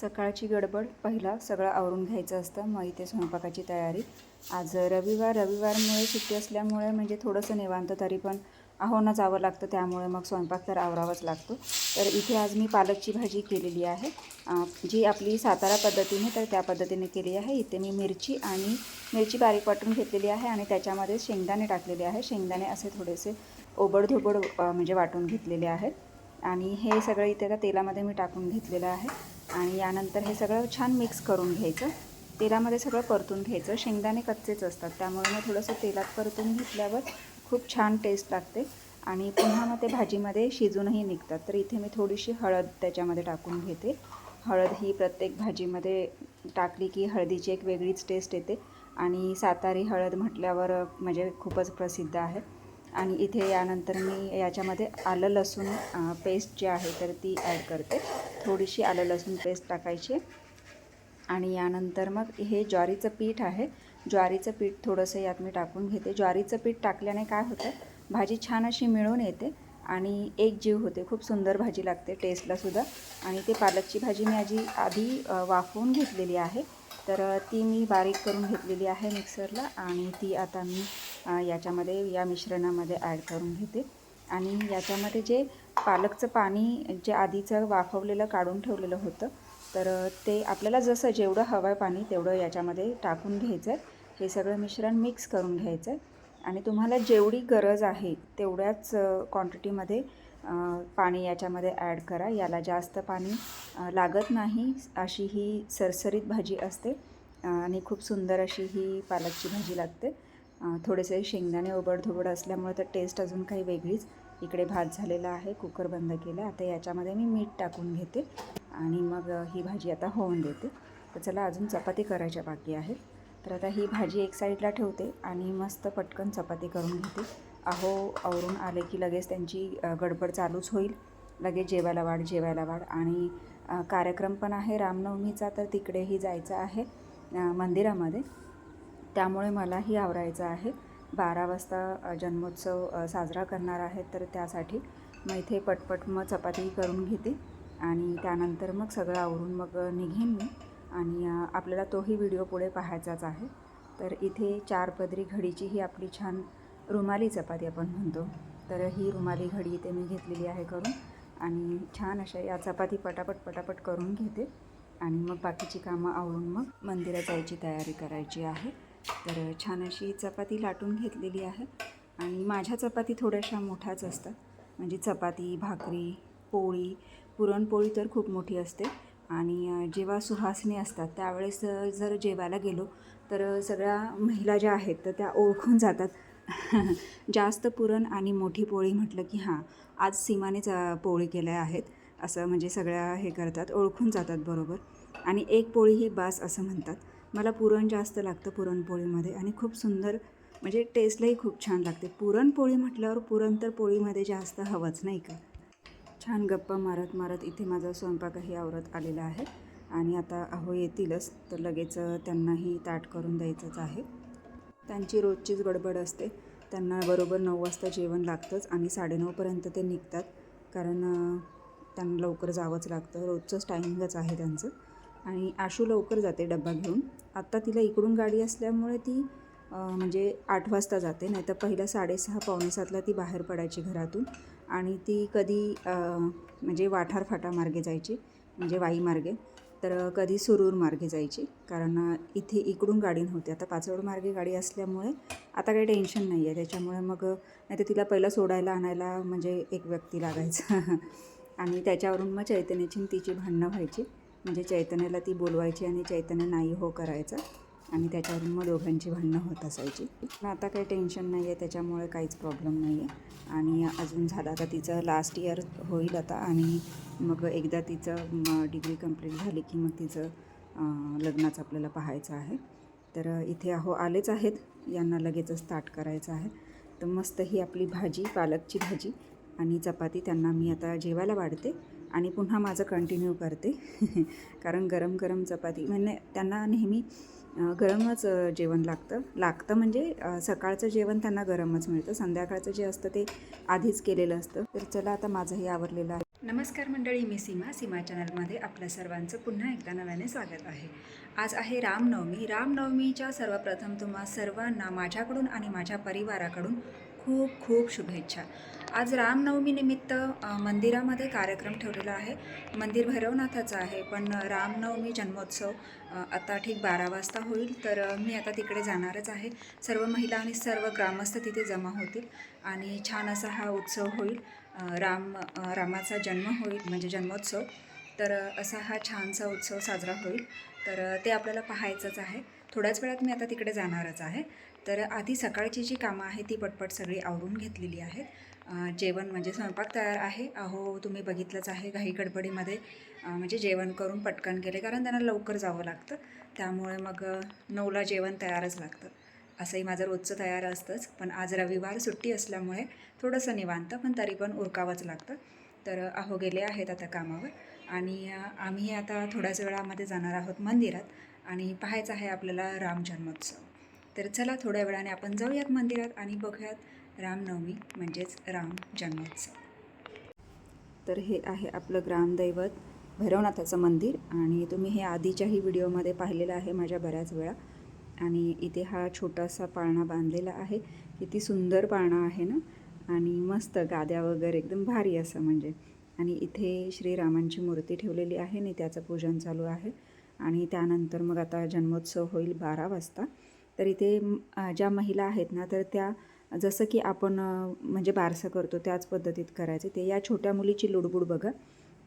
सकाळची गडबड पहिला सगळं आवरून घ्यायचं असतं. मग इथे स्वयंपाकाची तयारी. आज रविवार रविवारमुळे सुट्टी असल्यामुळे म्हणजे थोडंसं निवांत तरी पण आहोनं जावं लागतं. त्यामुळे मग स्वयंपाक तर आवरावाच लागतो. तर इथे आज मी पालकची भाजी केलेली आहे. जी आपली सातारा पद्धतीने तर त्या पद्धतीने केली आहे. इथे मी मिरची आणि मिरची बारीक वाटून घेतलेली आहे आणि त्याच्यामध्ये शेंगदाणे टाकलेले आहे शेंगदाणे असे थोडेसे ओबडधोबड म्हणजे वाटून घेतलेले आहेत. आणि हे सगळं इथे त्या तेलामध्ये मी टाकून घेतलेलं आहे. आणि यानंतर हे सगळं छान मिक्स करून घ्यायचं. तेलामध्ये सगळं परतून घ्यायचं. शेंगदाणे कच्चेच असतात. त्यामुळे मग थोडंसं तेलात परतून घेतल्यावर खूप छान टेस्ट लागते. आणि पुन्हा मग ते भाजीमध्ये शिजूनही निघतात. तर इथे मी थोडीशी हळद त्याच्यामध्ये टाकून घेते. हळद ही प्रत्येक भाजीमध्ये टाकली की हळदीची एक वेगळीच टेस्ट येते. आणि सातारी हळद म्हटल्यावर म्हणजे खूपच प्रसिद्ध आहे. आणि इथे यानंतर मी याच्यामध्ये आलं लसूण पेस्ट जी आहे तर ती ॲड करते. थोडीशी आलं लसूण पेस्ट टाकायची. आणि यानंतर मग हे ज्वारीचं पीठ आहे. ज्वारीचं पीठ थोडंसं यात मी टाकून घेते. ज्वारीचं पीठ टाकल्याने काय होतं? भाजी छान अशी मिळून येते आणि एक जीव होते. खूप सुंदर भाजी लागते टेस्टलासुद्धा आणि ते पालकची भाजी मी आजी आधी वाफवून घेतलेली आहे. तर ती मी बारीक करून घेतलेली आहे मिक्सरला आणि ती आता मी याच्यामध्ये या मिश्रणामध्ये ॲड करून घेते. आणि याच्यामध्ये जे पालकचं पाणी जे आधीचं वाफवलेलं काढून ठेवलेलं होतं तर ते आपल्याला जसं जेवढं हवं आहे पाणी तेवढं याच्यामध्ये टाकून घ्यायचं आहे हे सगळं मिश्रण मिक्स करून घ्यायचं आहे आणि तुम्हाला जेवढी गरज आहे तेवढ्याच क्वांटिटीमध्ये पाणी याच्यामध्ये ॲड करा. याला जास्त पाणी लागत नाही अशी ही सरसरीत भाजी असते. आणि खूप सुंदर अशी ही पालकची भाजी लागते. थोडेसे शेंगदाणे ओबडधोबड असल्यामुळे तर टेस्ट अजून काही वेगळीच. इकडे भात झालेला आहे कुकर बंद केला. आता याच्यामध्ये मी मीठ टाकून घेते आणि मग ही भाजी आता होऊन देते. तर चला अजून चपाती करायच्या बाकी आहेत. तर आता ही भाजी एक साईडला ठेवते आणि मस्त पटकन चपाती करून घेते. अहो आवरून आले की लगेच त्यांची गडबड चालूच होईल. लगेच जेवायला वाढ जेवायला वाढ. आणि कार्यक्रम पण आहे रामनवमीचा तर तिकडेही जायचं आहे मंदिरामध्ये. त्यामुळे मलाही आवरायचं आहे. बारा वाजता जन्मोत्सव साजरा करणार आहे तर त्यासाठी मग इथे पटपट मग चपाती करून घेते आणि त्यानंतर मग सगळं आवरून मग निघेन मी आणि आपल्याला तोही व्हिडिओ पुढे पाहायचाच आहे. तर इथे चार पदरी घडीची ही आपली छान रुमाली चपाती आपण म्हणतो. तर ही रुमाली घडी इथे मी घेतलेली आहे करून आणि छान अशा या चपाती पटापट पटापट करून घेते आणि मग बाकीची कामं आवरून मग मंदिरात जायची तयारी करायची आहे. तर छान अशी चपाती लाटून घेतलेली आहे. आणि माझ्या चपाती थोड्याशा मोठ्याच असतात. म्हणजे चपाती भाकरी पोळी पुरणपोळी तर खूप मोठी असते. आणि जेव्हा सुहासणी असतात त्यावेळेस जर जेवायला गेलो तर सगळ्या महिला ज्या आहेत तर त्या ओळखून जातात. जास्त पुरण आणि मोठी पोळी म्हटलं की हां आज सीमानेच पोळी केल्या आहेत. असं म्हणजे सगळ्या हे करतात ओळखून जातात बरोबर. आणि एक पोळी ही बास असं म्हणतात. मला पुरण जास्त लागतं पुरणपोळीमध्ये आणि खूप सुंदर म्हणजे टेस्टलाही खूप छान लागते. पुरणपोळी म्हटल्यावर पुरण तर पोळीमध्ये जास्त हवंच नाही का? छान गप्पा मारत मारत इथे माझा स्वयंपाकही आवरत आलेला आहे आणि आता अहो येतीलच तर लगेच त्यांनाही ताट करून द्यायचंच आहे. त्यांची रोजचीच गडबड असते. त्यांना बरोबर नऊ वाजता जेवण लागतंच आणि साडेनऊपर्यंत ते निघतात. कारण त्यांना लवकर जावंच लागतं. रोजचंच टायमिंगच आहे त्यांचं. आणि आशू लवकर जाते डब्बा घेऊन. आत्ता तिला इकडून गाडी असल्यामुळे ती म्हणजे आठ वाजता जाते नाहीतर पहिलं साडेसहा पावणेसातला ती बाहेर पडायची घरातून. आणि ती कधी म्हणजे वाठार फाटा मार्गे जायची म्हणजे वाई मार्गे. तर कधी सुरूर मार्गे जायची कारण इथे इकडून गाडी नव्हती. आता पाचवड मार्गे गाडी असल्यामुळे आता काही टेन्शन नाही आहे त्याच्यामुळे मग नाही तर तिला पहिलं सोडायला आणायला म्हणजे एक व्यक्ती लागायचा. आणि त्याच्यावरून मग चैतन्याची तिची भांडणं व्हायची. म्हणजे चैतन्याला ती बोलवायची आणि चैतन्य नाही हो करायचं. आणि त्याच्यावरून मग दोघांची भांडणं होत असायची. पण आता काही टेन्शन नाही आहे त्याच्यामुळे काहीच प्रॉब्लेम नाही आहे आणि अजून झालं आता तिचं लास्ट इयर होईल आता. आणि मग एकदा तिचं डिग्री कंप्लीट झाली की मग तिचं लग्नाचं आपल्याला पाहायचं आहे. तर इथे अहो आलेच आहेत. यांना लगेचच स्टार्ट करायचं आहे. तर मस्त ही आपली भाजी पालकची भाजी आणि चपाती. त्यांना मी आता जेवायला वाढते. आणि पुन्हा माझं कंटिन्यू करते. कारण गरम गरम चपाती म्हणजे त्यांना नेहमी गरमच जेवण लागतं. लागतं म्हणजे सकाळचं जेवण त्यांना गरमच मिळतं. संध्याकाळचं जे असतं ते आधीच केलेलं असतं. तर चला आता माझंही आवरलेलं आहे. नमस्कार मंडळी मी सीमा. सीमा चॅनलमध्ये आपल्या सर्वांचं पुन्हा एकदा नव्याने स्वागत आहे. आज आहे रामनवमी. रामनवमीच्या सर्वप्रथम तुम्हा सर्वांना माझ्याकडून आणि माझ्या परिवाराकडून खूप खूप शुभेच्छा. आज रामनवमीनिमित्त मंदिरामध्ये कार्यक्रम ठेवलेला आहे. मंदिर भैरवनाथाचं आहे पण रामनवमी जन्मोत्सव आता ठीक बारा वाजता होईल तर मी आता तिकडे जाणारच आहे. सर्व महिला आणि सर्व ग्रामस्थ तिथे जमा होतील आणि छान असा हा उत्सव होईल. राम रामाचा जन्म होईल म्हणजे जन्मोत्सव. तर असा हा छानसा उत्सव साजरा होईल. तर ते आपल्याला पाहायचंच आहे. थोड्याच वेळात मी आता तिकडे जाणारच आहे. तर आधी सकाळची जी कामं आहे ती पटपट सगळी आवरून घेतलेली आहेत. जेवण म्हणजे स्वयंपाक तयार आहे. अहो तुम्ही बघितलंच आहे घाई गडबडीमध्ये. म्हणजे जेवण करून पटकन गेले कारण त्यांना लवकर जावं लागतं. त्यामुळे मग नऊला जेवण तयारच लागतं. असंही माझं रोजचं तयार असतंच. पण आज रविवार सुट्टी असल्यामुळे थोडंसं निवांत पण तरी पण उरकावंच लागतं. तर अहो गेले आहेत आता कामावर. आणि आम्ही आता थोड्याच वेळामध्ये जाणार आहोत मंदिरात. आणि पाहायचं आहे आपल्याला राम जन्मोत्सव. तर चला थोड्या वेळाने आपण जाऊयात मंदिरात आणि बघूयात रामनवमी म्हणजेच राम जन्मोत्सव. तर हे आहे आपलं ग्रामदैवत भैरवनाथाचं मंदिर आणि तुम्ही हे आधीच्याही व्हिडिओमध्ये पाहिलेलं आहे माझ्या बऱ्याच वेळा. आणि इथे हा छोटासा पाळणा बांधलेला आहे. किती सुंदर पाळणा आहे ना? आणि मस्त गाद्या वगैरे एकदम भारी असं म्हणजे. आणि इथे श्रीरामांची मूर्ती ठेवलेली आहे आणि त्याचं पूजन चालू आहे. आणि त्यानंतर मग आता जन्मोत्सव होईल बारा वाजता. तर इथे ज्या महिला आहेत ना तर त्या जसं की आपण म्हणजे बारसं करतो त्याच पद्धतीत करायचे. ते या छोट्या मुलीची लुडबुड बघा.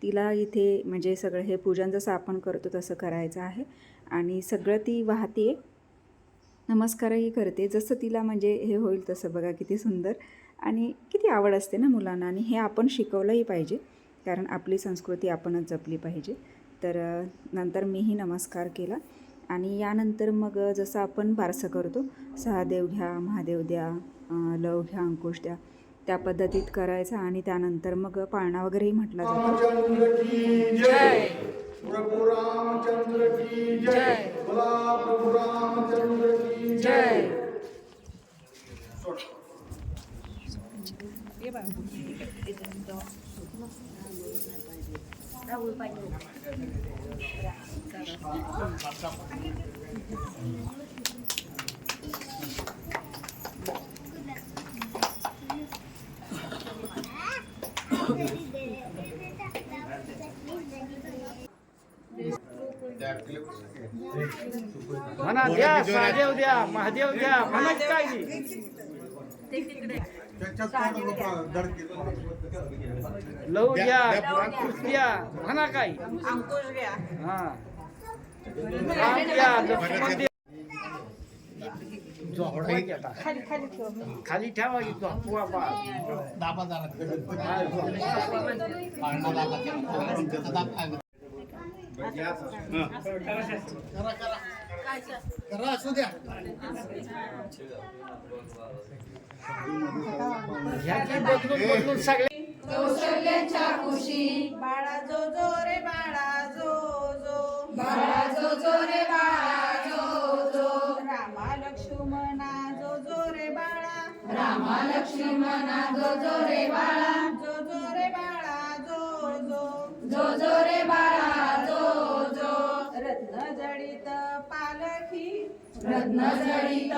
तिला इथे म्हणजे सगळं हे पूजन जसं आपण करतो तसं करायचं आहे. आणि सगळं ती वाहते नमस्कारही करते. जसं तिला म्हणजे हे होईल तसं बघा किती सुंदर. आणि किती आवड असते ना मुलांना. आणि हे आपण शिकवलंही पाहिजे. कारण आपली संस्कृती आपणच जपली पाहिजे. तर नंतर मीही नमस्कार केला. आणि यानंतर मग जसं आपण बारसं करतो सहादेव घ्या महादेव द्या लव घ्या अंकुश द्या त्या पद्धतीत करायचं आणि त्यानंतर मग पाळणा वगैरेही म्हटला जातो. म्हणा द्या महादेव द्या महादेव द्या म्हणत काय नाही. लव द्या अंकुश द्या म्हणा काय हा. द्या द्या झोपडा की आता. खाली ठेवा झोपवा बा. ह्या की बदलून बदलून सगळे बाळा जो जो रे बाळा जो जो. बाळा जो जो रे बाळा जो जो. रामा लक्ष्मणा जो जो रे बाळा. रामा लक्ष्मणा जो जो रे बाळा. जो जो रे बाळा जो जो. जो जो रे बाळा जो जो. रत्न जडित पालखी. रत्न जडित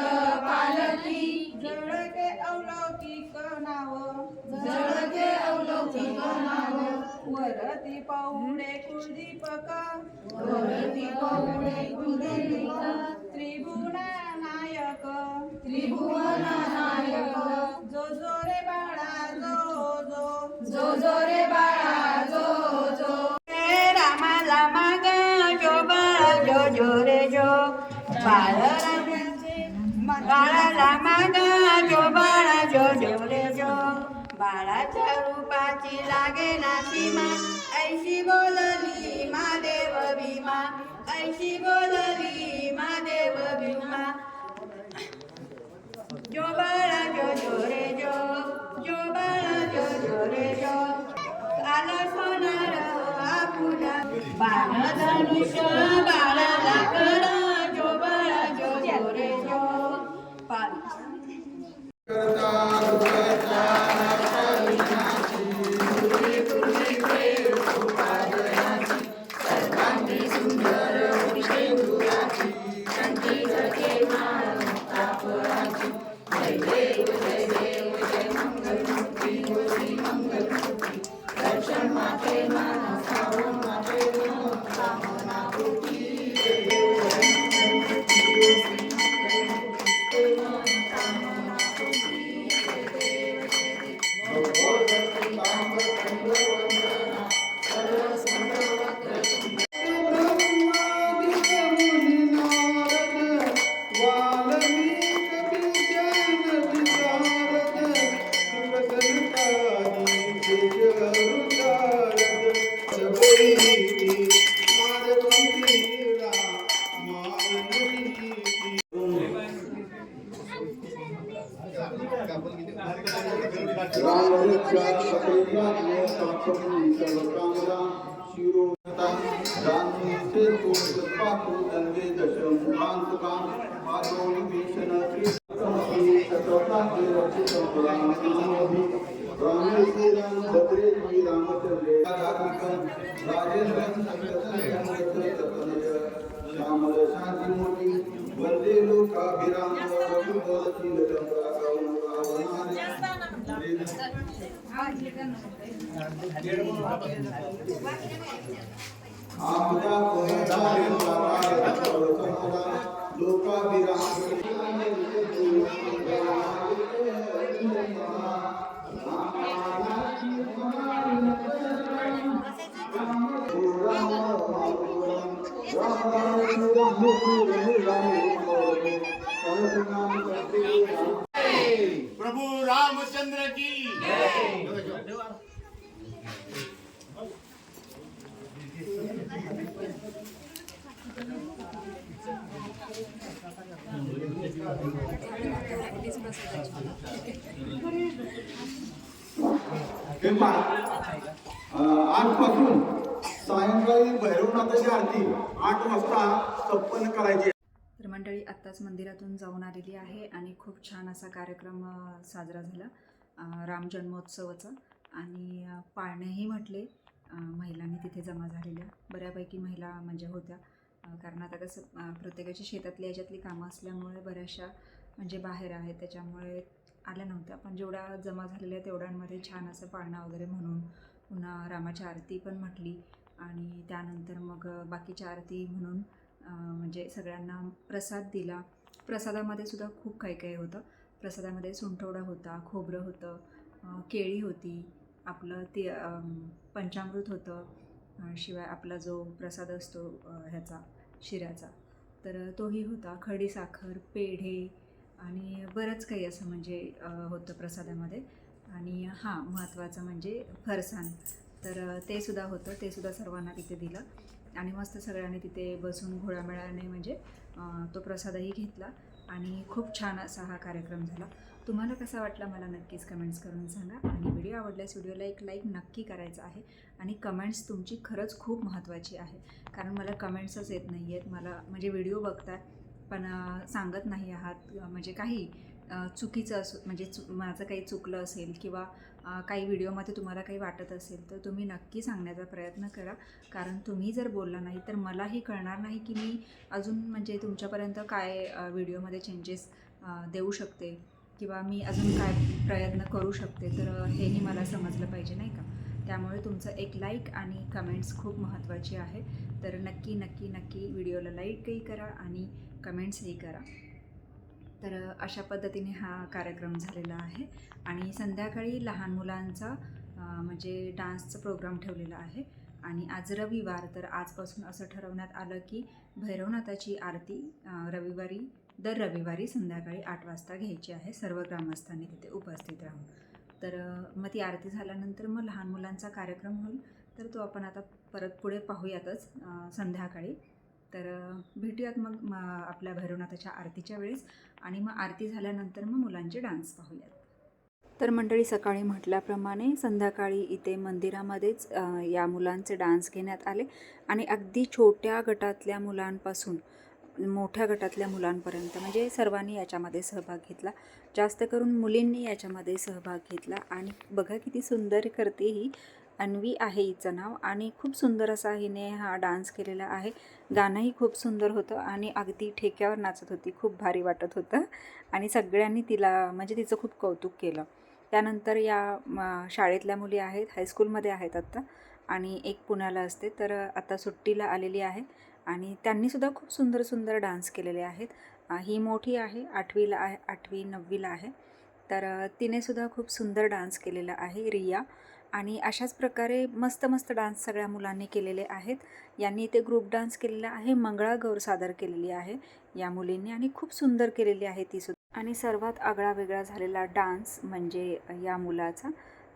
पालखी. जळके अवलौकिक नाव जळके अवलौकिक नाव वरती पाहुणे कुलदीपक. वरती पौडे कुलदीपक. त्रिभुवन नायक. त्रिभुवन नायक. जो जो रे बाळा जो जो. जो जो रे बाळा जो जो. रामाला माग जो बाळा जो जो रे जो. बाळ बाळ तोष पातु दंगे दशम कांतकाम पादोली भीषण त्रिसमस्ती शत्रता के रक्षित राम नामोहि रामे श्री राम भद्रे श्री रामचंद्रे राधिकं राजेंद्रं संगतं श्यामल शांती मूर्ती वंदे लोकाभिराम रघुबर आपदा कोहदारे আমরা आजपासून सायंकाळी भैरवनाथाची आरती आठ वाजता संपन्न करायची. तर मंडळी आत्ताच मंदिरातून जाऊन आलेली आहे आणि खूप छान असा कार्यक्रम साजरा झाला राम जन्मोत्सवाचा. आणि पाळणेही म्हटले महिलांनी तिथे जमा झालेल्या. बऱ्यापैकी महिला म्हणजे होत्या. कारण आता कसं प्रत्येकाच्या प्रत्येकाची शेतातली याच्यातली कामं असल्यामुळे बऱ्याचशा म्हणजे बाहेर आहेत. त्याच्यामुळे आल्या नव्हत्या. पण जेवढ्या जमा झालेल्या तेवढ्यांमध्ये छान असं पाळणा वगैरे म्हणून पुन्हा रामाची आरती पण म्हटली. आणि त्यानंतर मग बाकीच्या आरती म्हणून म्हणजे सगळ्यांना प्रसाद दिला. प्रसादामध्ये सुद्धा खूप काही काही होतं. प्रसादामध्ये सुंठवडा होता खोबरं होतं केळी होती आपलं ते पंचामृत होतं. शिवाय आपला जो प्रसाद असतो ह्याचा. शिऱ्याचा. तर तोही होता. खडी साखर पेढे आणि बरंच काही असं म्हणजे होतं प्रसादामध्ये. आणि हां महत्त्वाचं म्हणजे फरसाण. तर ते सुद्धा होतं. ते सुद्धा सर्वांना तिथे दिलं. आणि मस्त सगळ्यांनी तिथे बसून घोळामेळाने म्हणजे तो प्रसादही घेतला. आणि खूप छान असा हा कार्यक्रम झाला. तुम्हाला कसा वाटला मला नक्कीच कमेंट्स करून सांगा. आणि व्हिडिओ आवडल्यास व्हिडिओला एक लाईक नक्की करायचा आहे. आणि कमेंट्स तुमची खरंच खूप महत्त्वाची आहे. कारण मला कमेंट्सच येत नाही आहेत मला म्हणजे व्हिडिओ बघताय पण सांगत नाही आहात. म्हणजे काही चुकीचं असू म्हणजे चु माझं काही चुकलं असेल किंवा काही व्हिडिओमध्ये तुम्हाला काही वाटत असेल तर तुम्ही नक्की सांगण्याचा प्रयत्न करा. कारण तुम्ही जर बोलला नाही तर मलाही कळणार नाही की मी अजून म्हणजे तुमच्यापर्यंत काय व्हिडिओमध्ये चेंजेस देऊ शकते किंवा मी अजून काय प्रयत्न करू शकते. तर हेही मला समजलं पाहिजे नाही का? त्यामुळे तुमचं एक लाईक आणि कमेंट्स खूप महत्त्वाची आहे. तर नक्की नक्की नक्की व्हिडिओला लाईकही करा आणि कमेंट्सही करा. तर अशा पद्धतीने हा कार्यक्रम झालेला आहे. आणि संध्याकाळी लहान मुलांचा म्हणजे डान्सचा प्रोग्राम ठेवलेला आहे. आणि आज रविवार तर आजपासून असं ठरवण्यात आलं की भैरवनाथाची आरती रविवारी दर रविवारी संध्याकाळी आठ वाजता घ्यायची आहे. सर्व ग्रामस्थांनी तिथे उपस्थित राहून. तर मग ती आरती झाल्यानंतर मग लहान मुलांचा कार्यक्रम होईल. तर तो आपण आता परत पुढे पाहूयातच संध्याकाळी. तर भेटूयात मग म आपल्या भैरवनाथाच्या आरतीच्या वेळेस आणि मग आरती झाल्यानंतर मग मुलांचे डान्स पाहूयात. तर मंडळी सकाळी म्हटल्याप्रमाणे संध्याकाळी इथे मंदिरामध्येच या मुलांचे डान्स घेण्यात आले आणि अगदी छोट्या गटातल्या मुलांपासून मोठ्या गटातल्या मुलांपर्यंत म्हणजे सर्वांनी याच्यामध्ये सहभाग घेतला. जास्त करून मुलींनी याच्यामध्ये सहभाग घेतला आणि बघा किती सुंदर करते ही अन्वी आहे हिचं नाव आणि खूप सुंदर असा हिने हा डान्स केलेला आहे. गाणंही खूप सुंदर होतं आणि अगदी ठेक्यावर नाचत होती. खूप भारी वाटत होतं. आणि सगळ्यांनी तिला म्हणजे तिचं खूप कौतुक केलं. त्यानंतर या शाळेतल्या मुली आहेत. हायस्कूलमध्ये आहेत आत्ता. आणि एक पुण्याला असते. तर आता सुट्टीला आलेली आहे. आणि त्यांनीसुद्धा खूप सुंदर सुंदर डान्स केलेले आहेत. ही मोठी आहे. आठवीला आहे. आठवी नववीला आहे. तर तिनेसुद्धा खूप सुंदर डान्स केलेला आहे. रिया. आणि अशाच प्रकारे मस्त मस्त डान्स सगळ्या मुलांनी केलेले आहेत. यांनी इथे ग्रुप डान्स केलेला आहे. मंगळागौर सादर केलेली आहे. या मुलींनी आणि खूप सुंदर केलेली आहे ती सुद्धा. आणि सर्वात आगळा वेगळा झालेला डान्स म्हणजे या मुलाचा.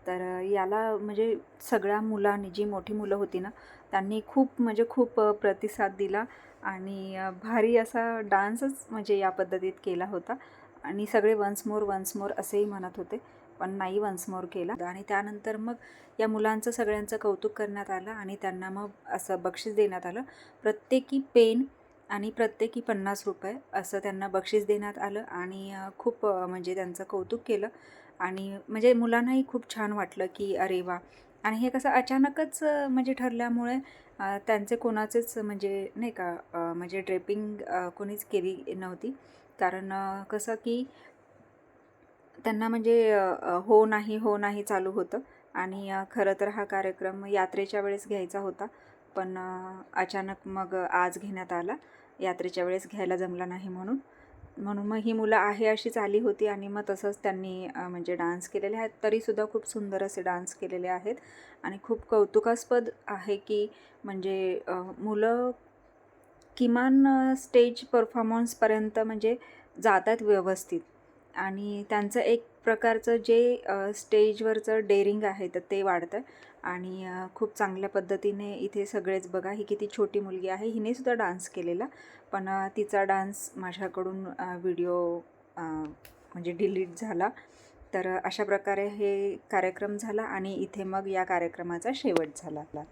तर याला म्हणजे सगळ्या मुलांनी जी मोठी मुलं होती ना त्यांनी खूप म्हणजे खूप प्रतिसाद दिला आणि भारी असा डान्सच म्हणजे या पद्धतीत केला होता. आणि सगळे वन्स मोर वन्स मोर असेही म्हणत होते. पण नाही वन्स मोर केला. आणि त्यानंतर मग या मुलांचं सगळ्यांचं कौतुक करण्यात आलं आणि त्यांना मग असं बक्षीस देण्यात आलं. प्रत्येकी पेन आणि प्रत्येकी पन्नास रुपये असं त्यांना बक्षीस देण्यात आलं आणि खूप म्हणजे त्यांचं कौतुक केलं. आणि म्हणजे मुलांनाही खूप छान वाटलं की अरे वा! आणि हे कसं अचानकच म्हणजे ठरल्यामुळे त्यांचे कोणाचेच म्हणजे नाही का म्हणजे ड्रेपिंग कोणीच केली नव्हती. कारण कसं की त्यांना म्हणजे हो नाही हो नाही चालू होतं. आणि खरं तर हा कार्यक्रम यात्रेच्या वेळेस घ्यायचा होता. पण अचानक मग आज घेण्यात आला. यात्रेच्या वेळेस घ्यायला जमला नाही म्हणून. म्हणून मग ही मुलं आहे अशीच आली होती आणि मग तसंच त्यांनी म्हणजे डान्स केलेले आहेत. तरीसुद्धा खूप सुंदर असे डान्स केलेले आहेत. आणि खूप कौतुकास्पद आहे की म्हणजे मुलं किमान स्टेज परफॉर्मन्सपर्यंत म्हणजे जातात व्यवस्थित. आणि त्यांचं एक प्रकारचं जे स्टेजवरचं डेअरिंग आहे तर ते वाढतं. आणि खूप चांगल्या पद्धतीने इथे सगळेच बघा ही किती छोटी मुलगी आहे. हिने सुद्धा डान्स केलेला पण तिचा डान्स माझ्याकडून व्हिडिओ म्हणजे डिलीट झाला. तर अशा प्रकारे हे कार्यक्रम झाला आणि इथे मग या कार्यक्रमाचा शेवट झाला.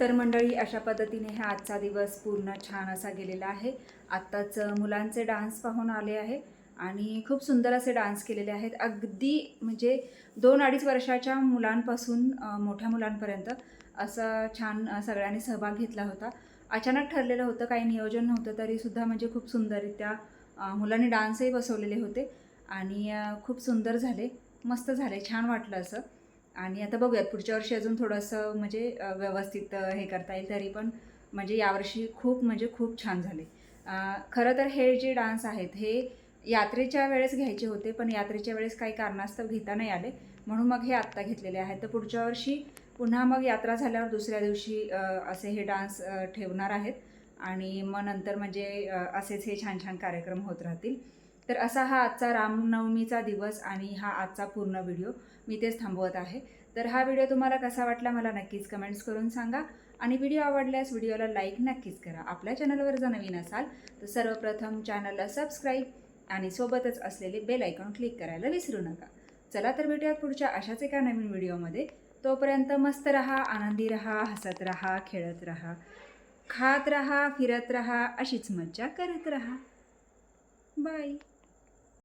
तर मंडळी अशा पद्धतीने हा आजचा दिवस पूर्ण छान असा गेलेला आहे. आत्ताच मुलांचे डान्स पाहून आले आहे. आणि खूप सुंदर असे डान्स केलेले आहेत. अगदी म्हणजे दोन अडीच वर्षाच्या मुलांपासून मोठ्या मुलांपर्यंत असं छान सगळ्यांनी सहभाग घेतला होता. अचानक ठरलेलं होतं काही नियोजन नव्हतं तरीसुद्धा म्हणजे खूप सुंदररित्या मुलांनी डान्सही बसवलेले होते आणि खूप सुंदर झाले मस्त झाले छान वाटलं असं. आणि आता बघूयात पुढच्या वर्षी अजून थोडंसं म्हणजे व्यवस्थित हे करता येईल तरी पण म्हणजे यावर्षी खूप म्हणजे खूप छान झाले. खरं तर हे जे डान्स आहेत हे यात्रेच्या वेळेस घ्यायचे होते पण यात्रेच्या वेळेस काही कारणास्तव घेता नाही आले. म्हणून मग हे आत्ता घेतलेले आहेत. तर पुढच्या वर्षी पुन्हा मग यात्रा झाल्यावर दुसऱ्या दिवशी असे हे डान्स ठेवणार आहेत. आणि मग नंतर म्हणजे असेच हे छान छान कार्यक्रम होत राहतील. तर असा हा आजचा रामनवमीचा दिवस आणि हा आजचा पूर्ण व्हिडिओ मी तेच थांबवत आहे. तर हा व्हिडिओ तुम्हाला कसा वाटला मला नक्कीच कमेंट्स करून सांगा. आणि व्हिडिओ आवडल्यास व्हिडिओला लाईक नक्कीच करा. आपल्या चॅनलवर जर नवीन असाल तर सर्वप्रथम चॅनलला सबस्क्राईब आणि सोबतच असलेले बेल आयकॉन क्लिक करायला विसरू नका. चला तर भेटूयात पुढच्या अशाच एका नवीन व्हिडिओमध्ये. तोपर्यंत मस्त रहा आनंदी रहा हसत रहा खेळत रहा खात रहा फिरत रहा अशीच मज्जा करत रहा. बाय